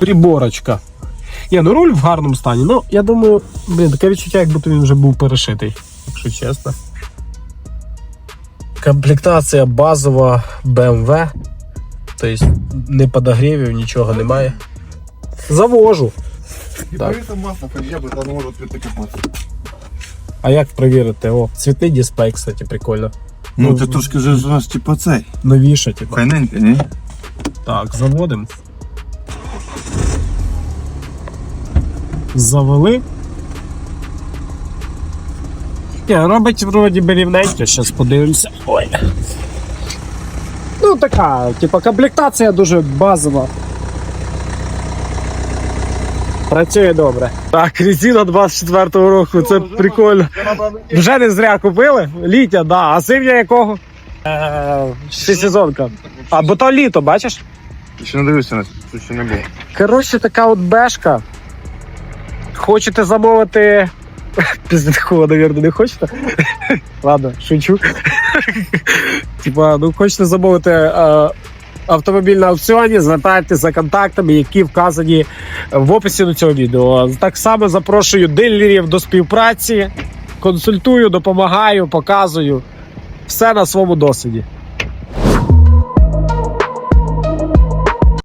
Приборочка. Ні, ну руль в гарному стані. Ну, я думаю, блін, таке відчуття, як будто він вже був перешитий, якщо чесно. Комплектація базова BMW. Тобто не подогрівів, нічого немає. Завожу. И Так. поэтому масло хотя бы там может притыкаться. А як перевірити? О, цвітний дисплей, кстати, прикольно. Ну, це трошки вже у нас типа цей. Новіше, типу. Файненько, ні? Так, заводимо. Завели. Ні, робить вроді би рівненько, зараз подивимося. Ой. Ну, така, типа, комплектація дуже базова. Працює добре. Так, резина 24-го року, це прикольно. Вже не зря купили. Літня, да. А зимня якого? Е, сезонка. А, бо то літо, бачиш? Ще не дивився на це, тут ще не було. Коротше, така от бешка. Хочете замовити. Після навірно, не хочете. Ладно, шучу. Типа, ну хочете замовити е, автомобіль на аукціоні, звертайтеся за контактами, які вказані в описі до цього відео. Так само запрошую дилерів до співпраці, консультую, допомагаю, показую. Все на своєму досвіді.